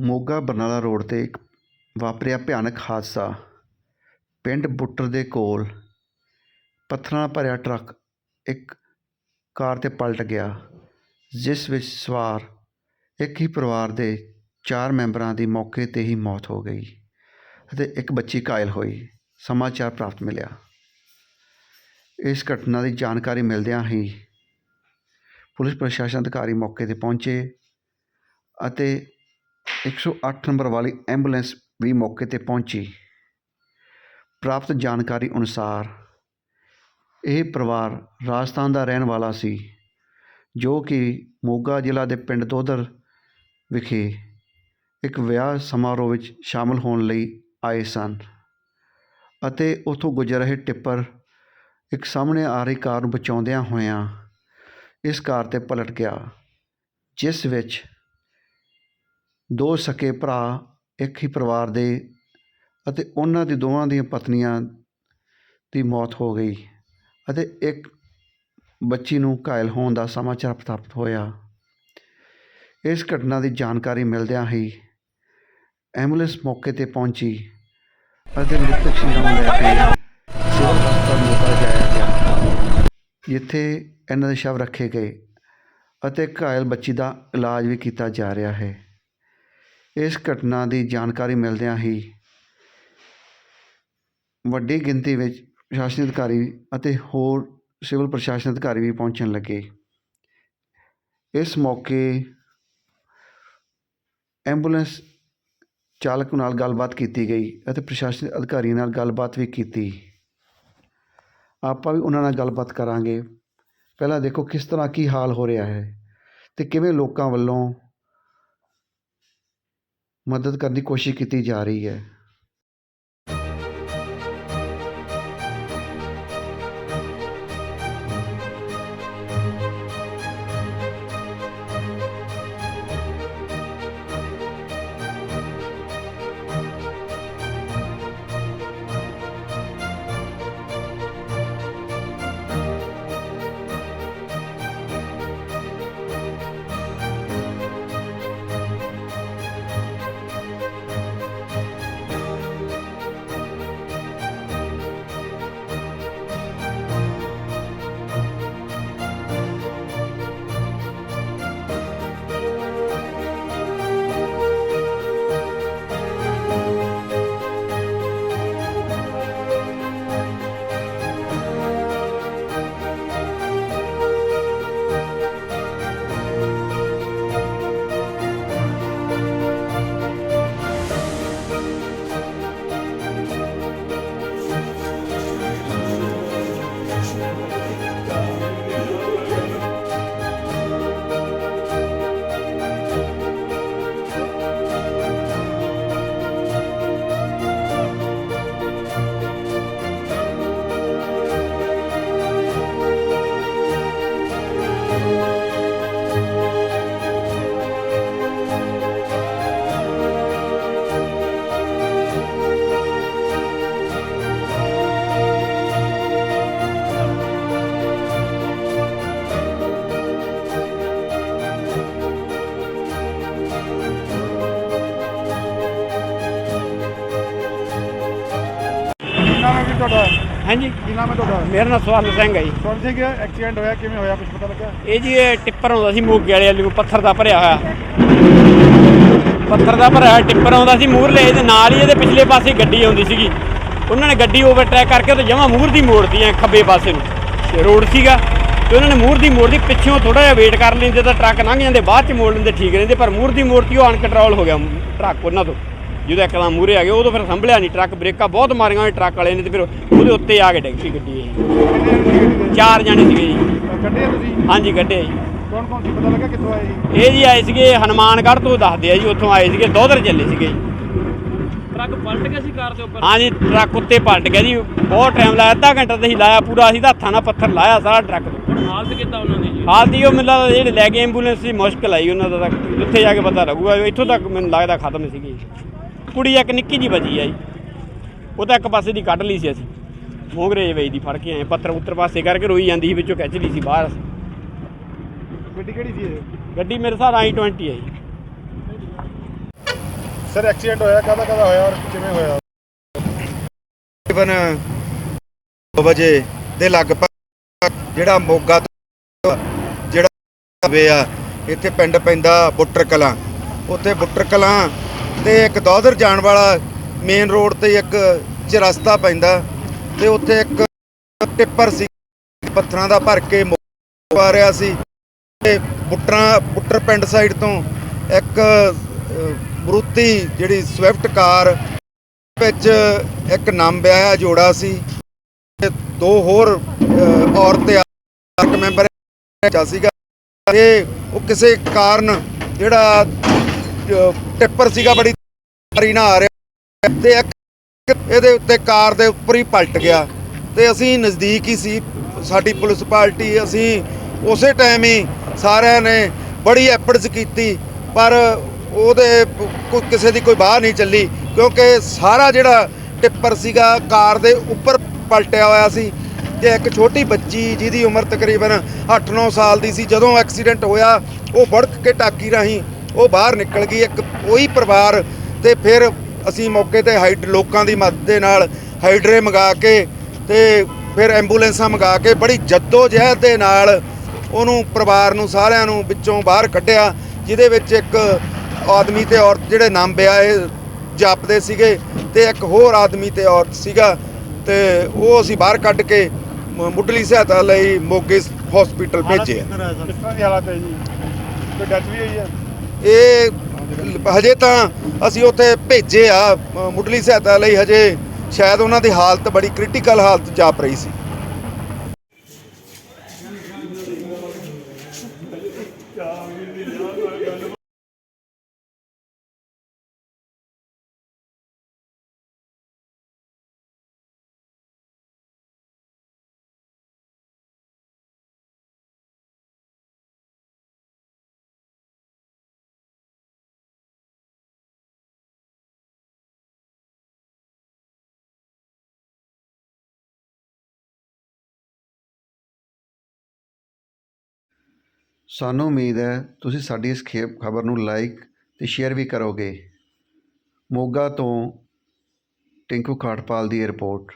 Moga Barnala road 'ਤੇ ਇੱਕ ਵਾਪਰਿਆ ਭਿਆਨਕ ਹਾਦਸਾ। ਪਿੰਡ ਬੁੱਟਰ ਦੇ ਕੋਲ ਪੱਥਰਾਂ ਨਾਲ ਭਰਿਆ ਟਰੱਕ ਇੱਕ ਕਾਰ 'ਤੇ ਪਲਟ ਗਿਆ, ਜਿਸ ਵਿੱਚ ਸਵਾਰ ਇੱਕ ਹੀ ਪਰਿਵਾਰ ਦੇ ਚਾਰ ਮੈਂਬਰਾਂ ਦੀ ਮੌਕੇ 'ਤੇ ਹੀ ਮੌਤ ਹੋ ਗਈ ਅਤੇ ਇੱਕ ਬੱਚੀ ਘਾਇਲ ਹੋਈ। ਸਮਾਚਾਰ ਪ੍ਰਾਪਤ ਮਿਲਿਆ। ਇਸ ਘਟਨਾ ਦੀ ਜਾਣਕਾਰੀ ਮਿਲਦਿਆਂ ਹੀ ਪੁਲਿਸ ਪ੍ਰਸ਼ਾਸਨ ਅਧਿਕਾਰੀ ਮੌਕੇ 'ਤੇ ਪਹੁੰਚੇ ਅਤੇ 108 ਨੰਬਰ ਵਾਲੀ ਐਂਬੂਲੈਂਸ ਵੀ ਮੌਕੇ 'ਤੇ ਪਹੁੰਚੀ। ਪ੍ਰਾਪਤ ਜਾਣਕਾਰੀ ਅਨੁਸਾਰ ਇਹ ਪਰਿਵਾਰ ਰਾਜਸਥਾਨ ਦਾ ਰਹਿਣ ਵਾਲਾ ਸੀ, ਜੋ ਕਿ ਮੋਗਾ ਜ਼ਿਲ੍ਹਾ ਦੇ ਪਿੰਡ ਦੋਦਰ ਵਿਖੇ ਇੱਕ ਵਿਆਹ ਸਮਾਰੋਹ ਵਿੱਚ ਸ਼ਾਮਲ ਹੋਣ ਲਈ ਆਏ ਸਨ ਅਤੇ ਉੱਥੋਂ ਗੁਜ਼ਰ ਰਹੇ ਟਿੱਪਰ ਇੱਕ ਸਾਹਮਣੇ ਆ ਰਹੀ ਕਾਰ ਨੂੰ ਬਚਾਉਂਦਿਆਂ ਹੋਇਆਂ ਇਸ ਕਾਰ 'ਤੇ ਪਲਟ ਗਿਆ, ਜਿਸ ਵਿੱਚ ਦੋ ਸਕੇ ਭਰਾ, ਇੱਕ ਹੀ ਪਰਿਵਾਰ ਦੇ ਅਤੇ ਉਹਨਾਂ ਦੀ ਦੋਵਾਂ ਦੀਆਂ ਪਤਨੀਆਂ ਦੀ ਮੌਤ ਹੋ ਗਈ ਅਤੇ ਇੱਕ ਬੱਚੀ ਨੂੰ ਘਾਇਲ ਹੋਣ ਦਾ ਸਮਾਚਾਰ ਪ੍ਰਾਪਤ ਹੋਇਆ। ਇਸ ਘਟਨਾ ਦੀ ਜਾਣਕਾਰੀ ਮਿਲਦਿਆਂ ਹੀ ਐਂਬੂਲੈਂਸ ਮੌਕੇ 'ਤੇ ਪਹੁੰਚੀ ਅਤੇ ਮ੍ਰਿਤਕ ਸ਼ੀਰਾਂ ਨੂੰ ਲੈ ਕੇ ਸਿਵਲ ਹਸਪਤਾਲ ਮੋਗਾ ਜਾਇਆ ਗਿਆ, ਜਿੱਥੇ ਇਹਨਾਂ ਦੇ ਸ਼ਵ ਰੱਖੇ ਗਏ ਅਤੇ ਘਾਇਲ ਬੱਚੀ ਦਾ ਇਲਾਜ ਵੀ ਕੀਤਾ ਜਾ ਰਿਹਾ ਹੈ। ਇਸ ਘਟਨਾ ਦੀ ਜਾਣਕਾਰੀ ਮਿਲਦਿਆਂ ਹੀ ਵੱਡੀ ਗਿਣਤੀ ਵਿੱਚ ਪ੍ਰਸ਼ਾਸਨਿਕ ਅਧਿਕਾਰੀ ਅਤੇ ਹੋਰ ਸਿਵਲ ਪ੍ਰਸ਼ਾਸਨ ਅਧਿਕਾਰੀ ਵੀ ਪਹੁੰਚਣ ਲੱਗੇ। ਇਸ ਮੌਕੇ ਐਂਬੂਲੈਂਸ ਚਾਲਕ ਨਾਲ ਗੱਲਬਾਤ ਕੀਤੀ ਗਈ ਅਤੇ ਪ੍ਰਸ਼ਾਸਨਿਕ ਅਧਿਕਾਰੀਆਂ ਨਾਲ ਗੱਲਬਾਤ ਵੀ ਕੀਤੀ। ਆਪਾਂ ਵੀ ਉਹਨਾਂ ਨਾਲ ਗੱਲਬਾਤ ਕਰਾਂਗੇ। ਪਹਿਲਾਂ ਦੇਖੋ ਕਿਸ ਤਰ੍ਹਾਂ ਕੀ ਹਾਲ ਹੋ ਰਿਹਾ ਹੈ ਤੇ ਕਿਵੇਂ ਲੋਕਾਂ ਵੱਲੋਂ ਮਦਦ ਕਰਨ ਦੀ ਕੋਸ਼ਿਸ਼ ਕੀਤੀ ਜਾ ਰਹੀ ਹੈ। ਹਾਂਜੀ। ਕੀ ਨਾਮ ਹੈ ਤੁਹਾਡਾ? ਮੇਰਾ ਨਾਮ ਸਵਰਨ ਸਿੰਘ ਹੈ ਜੀ। ਸੁਣ ਸਿੰਘ ਐਕਸੀਡੈਂਟ ਹੋਇਆ ਕਿਵੇਂ ਹੋਇਆ? ਕੁਝ ਪਤਾ ਲੱਗਾ ਇਹ ਜੀ ਇਹ ਟਿੱਪਰ ਆਉਂਦਾ ਸੀ ਮੋਗੇ ਵਾਲੇ ਵਾਲੀ ਨੂੰ ਪੱਥਰ ਦਾ ਭਰਿਆ ਹੋਇਆ। ਪੱਥਰ ਦਾ ਭਰਿਆ ਹੋਇਆ ਟਿੱਪਰ ਆਉਂਦਾ ਸੀ ਮੂਹਰਲੇ ਇਹਦੇ ਨਾਲ ਹੀ ਇਹਦੇ ਪਿਛਲੇ ਪਾਸੇ ਗੱਡੀ ਆਉਂਦੀ ਸੀਗੀ। ਉਹਨਾਂ ਨੇ ਗੱਡੀ ਓਵਰਟੇਕ ਕਰਕੇ ਤੇ ਜਮਾਂ ਮੂਹਰ ਦੀ ਮੋੜਤੀ ਐ ਖੱਬੇ ਪਾਸੇ ਨੂੰ। ਰੋਡ ਸੀਗਾ ਤੇ ਉਹਨਾਂ ਨੇ ਮੂਹਰ ਦੀ ਮੋੜਦੀ ਪਿੱਛੋਂ ਥੋੜਾ ਜਿਹਾ ਵੇਟ ਕਰ ਲੈਂਦੇ ਤਾਂ ਟਰੱਕ ਲੰਘ ਜਾਂਦੇ ਬਾਅਦ ਚ ਮੋੜ ਲੈਂਦੇ ਠੀਕ ਰਹਿੰਦੇ ਪਰ ਮੂਹਰ ਦੀ ਮੋੜਤੀ ਉਹ ਅਨਕੰਟਰੋਲ ਹੋ ਗਿਆ ਟਰੱਕ ਉਹਨਾਂ ਤੋਂ। ਜਦੋਂ ਇੱਕਦਮ ਮੂਹਰੇ ਆ ਗਏ ਉਦੋਂ ਫਿਰ ਸੰਭਲਿਆ ਨਹੀਂ ਟਰੱਕ ਬ੍ਰੇਕਾਂ ਬਹੁਤ ਮਾਰੀਆਂ ਹੋਏ ਟਰੱਕ ਵਾਲੇ ਨੇ ਤੇ ਫਿਰ ਉਹਦੇ ਉੱਤੇ ਆ ਕੇ ਡਿੱਗ ਪਈ ਗੱਡੀ ਇਹ। ਚਾਰ ਜਾਣੇ ਸੀਗੇ ਜੀ। ਕੱਢੇ ਤੁਸੀਂ? ਹਾਂਜੀ ਕੱਢੇ ਜੀ। ਕੌਣ ਕੌਣ ਸੀ? ਪਤਾ ਲੱਗਾ ਕਿੱਥੋਂ ਆਏ ਜੀ ਇਹ ਜੀ ਆਏ ਸੀਗੇ ਹਨੂਮਾਨਗੜ੍ਹ ਤੋਂ ਦੱਸਦੇ ਆ ਜੀ ਉੱਥੋਂ ਆਏ ਸੀਗੇ ਦੋਧਰ ਚੱਲੇ ਸੀਗੇ ਜੀ। ਟਰੱਕ ਪਲਟ ਗਿਆ ਸੀ ਕਾਰ ਦੇ ਉੱਪਰ? ਹਾਂਜੀ ਟਰੱਕ ਉੱਤੇ ਪਲਟ ਗਿਆ ਜੀ। ਬਹੁਤ ਟਾਈਮ ਲਾਇਆ ਅੱਧਾ ਘੰਟਾ ਤੇ ਹੀ ਲਾਇਆ ਪੂਰਾ ਅਸੀਂ ਤਾਂ ਹੱਥਾਂ ਨਾਲ ਪੱਥਰ ਲਾਇਆ ਸਾਰਾ ਟਰੱਕ ਹਾਲਤ ਕਿੱਦਾਂ ਉਹਨਾਂ ਦੀ ਜੀ? ਹਾਲ ਦੀ ਉਹ ਮੈਨੂੰ ਲੱਗਦਾ ਜਿਹੜੇ ਲੈ ਕੇ ਐਂਬੂਲੈਂਸ ਦੀ ਮੁਸ਼ਕਲ ਆਈ ਉਹਨਾਂ ਦਾ ਤਾਂ ਉੱਥੇ ਜਾ ਕੇ ਪਤਾ ਲੱਗੂਗਾ ਇੱਥੋਂ ਤੱਕ ਮੈਨੂੰ ਲੱਗਦਾ ਖਤਮ ਸੀਗੀ। ਕੁੜੀ ਇੱਕ ਨਿੱਕੀ ਜੀ ਬਚੀ ਆ ਜੀ। ਉਹ ਤਾਂ ਇੱਕ ਪਾਸੇ ਦੀ ਕੱਢ ਲਈ ਸੀ ਅਸੀਂ। ਮੋਗਰੇ ਵੇਈ ਦੀ ਫੜ ਕੇ ਆਏ ਪੱਥਰ ਉੱਤਰ ਪਾਸੇ ਕਰਕੇ ਰੋਈ ਜਾਂਦੀ ਸੀ ਵਿੱਚੋਂ ਖਿੱਚ ਲਈ ਸੀ ਬਾਹਰ। ਗੱਡੀ ਕਿਹੜੀ ਸੀ ਇਹ? ਗੱਡੀ ਮੇਰੇ ਸਾਹ ਆਈ 20 ਹੈ ਜੀ। ਸਰ ਐਕਸੀਡੈਂਟ ਹੋਇਆ ਕਾਹਦਾ ਕਾਹਦਾ ਹੋਇਆ ਔਰ ਕਿਵੇਂ ਹੋਇਆ? ਤਕਰੀਬਨ 2 ਵਜੇ ਦੇ ਲਗਭਗ ਜਿਹੜਾ ਮੋਗਾ ਤੋਂ ਜਿਹੜਾ ਵੇ ਆ ਇੱਥੇ ਪਿੰਡ ਪੈਂਦਾ ਬੁੱਟਰ ਕਲਾਂ ਉੱਥੇ ਬੁੱਟਰ ਕਲਾਂ ਤੇ ਇੱਕ ਦੌਦਰ ਜਾਣ ਵਾਲਾ ਮੇਨ ਰੋਡ ਤੇ ਇੱਕ ਚਰਸਤਾ ਪੈਂਦਾ ਤੇ ਉੱਥੇ ਇੱਕ ਟਿੱਪਰ ਸੀ ਪੱਥਰਾਂ ਦਾ ਭਰ ਕੇ ਆ ਰਿਹਾ ਸੀ ਤੇ ਬੁੱਟਰਾਂ ਬੁੱਟਰ ਪਿੰਡ ਸਾਈਡ ਤੋਂ ਇੱਕ ਅ, ਜਿਹੜੀ ਸਵਿਫਟ ਕਾਰ ਵਿੱਚ ਇੱਕ ਨਾਮ ਵਿਆਹਿਆ ਜੋੜਾ ਸੀ ਤੇ ਦੋ ਹੋਰ ਔਰਤ ਆ ਮੈਂਬਰ ਚਾ ਸੀਗਾ ਤੇ ਉਹ ਕਿਸੇ ਕਾਰਨ ਜਿਹੜਾ ਟਿੱਪਰ ਸੀਗਾ, ਬੜੀ ਤੇਜ਼ੀ ਨਾਲ ਆ ਰਿਹਾ। ਤੇ ਇੱਕ ਇਹਦੇ ਉੱਤੇ ਕਾਰ ਦੇ ਉੱਪਰ ਹੀ ਪਲਟ ਗਿਆ। ਤੇ ਅਸੀਂ ਨਜ਼ਦੀਕ ਹੀ ਸੀ, ਸਾਡੀ ਪੁਲਿਸ ਪਾਰਟੀ, ਅਸੀਂ ਉਸੇ ਟਾਈਮ ਹੀ ਸਾਰਿਆਂ ਨੇ ਬੜੀ ਐਫਰਟਸ ਕੀਤੀ, ਪਰ ਉਹਦੇ ਕੋਈ ਕਿਸੇ ਦੀ ਕੋਈ ਬਾਹ ਨਹੀਂ ਚੱਲੀ, ਕਿਉਂਕਿ ਸਾਰਾ ਜਿਹੜਾ ਟਿੱਪਰ ਸੀਗਾ, ਕਾਰ ਦੇ ਉੱਪਰ ਪਲਟਿਆ ਹੋਇਆ ਸੀ। ਤੇ ਇੱਕ ਛੋਟੀ ਬੱਚੀ ਜਿਹਦੀ ਉਮਰ ਤਕਰੀਬਨ 8-9 ਸਾਲ ਦੀ ਸੀ, ਜਦੋਂ ਐਕਸੀਡੈਂਟ ਹੋਇਆ, ਉਹ ਵੜਕ ਕੇ ਟਾਕੀ ਰਾਹੀਂ ਉਹ ਬਾਹਰ ਨਿਕਲ ਗਈ ਇੱਕ ਉਹੀ ਪਰਿਵਾਰ ਤੇ ਫਿਰ ਅਸੀਂ ਮੌਕੇ ਤੇ ਹਾਈਡ ਲੋਕਾਂ ਦੀ ਮਦਦ ਦੇ ਨਾਲ ਹਾਈਡਰੇ ਮੰਗਾ ਕੇ ਤੇ ਫਿਰ ਐਂਬੂਲੈਂਸਾਂ ਮੰਗਾ ਕੇ ਬੜੀ ਜੱਦੋ ਜਹਿਦ ਦੇ ਨਾਲ ਉਹਨੂੰ ਪਰਿਵਾਰ ਨੂੰ ਸਾਰਿਆਂ ਨੂੰ ਵਿੱਚੋਂ ਬਾਹਰ ਕੱਢਿਆ ਜਿਹਦੇ ਵਿੱਚ ਇੱਕ ਆਦਮੀ ਤੇ ਔਰਤ ਜਿਹੜੇ ਨਾਮ ਵਿਆਹੇ ਜਾਪਦੇ ਸੀਗੇ ਤੇ ਇੱਕ ਹੋਰ ਆਦਮੀ ਤੇ ਔਰਤ ਸੀਗਾ ਤੇ ਉਹ ਅਸੀਂ ਬਾਹਰ ਕੱਢ ਕੇ ਮੁੱਢਲੀ ਸਹਾਇਤਾ ਲਈ ਮੋਗੇ ਹਸਪੀਟਲ ਭੇਜੇ ਕਿਸ ਤਰ੍ਹਾਂ ਦੀ ਹਾਲਤ ਹੈ ਜੀ? ਕੋਈ ਡੈਥ ਵੀ ਹੋਈ ਹੈ? ਇਹ ਹਜੇ ਤਾਂ ਅਸੀਂ ਉੱਥੇ ਭੇਜੇ ਆ ਮੁੱਢਲੀ ਸਹਾਇਤਾ ਲਈ ਹਜੇ ਸ਼ਾਇਦ ਉਹਨਾਂ ਦੀ ਹਾਲਤ ਬੜੀ ਕ੍ਰਿਟੀਕਲ ਹਾਲਤ ਜਾਪ ਰਹੀ ਸੀ। ਸਾਨੂੰ ਉਮੀਦ ਹੈ ਤੁਸੀਂ ਸਾਡੀ ਇਸ ਖਬਰ ਨੂੰ ਲਾਈਕ ਅਤੇ ਸ਼ੇਅਰ ਵੀ ਕਰੋਗੇ। ਮੋਗਾ ਤੋਂ ਟਿੰਕੂ ਖਾਟਪਾਲ ਦੀ ਰਿਪੋਰਟ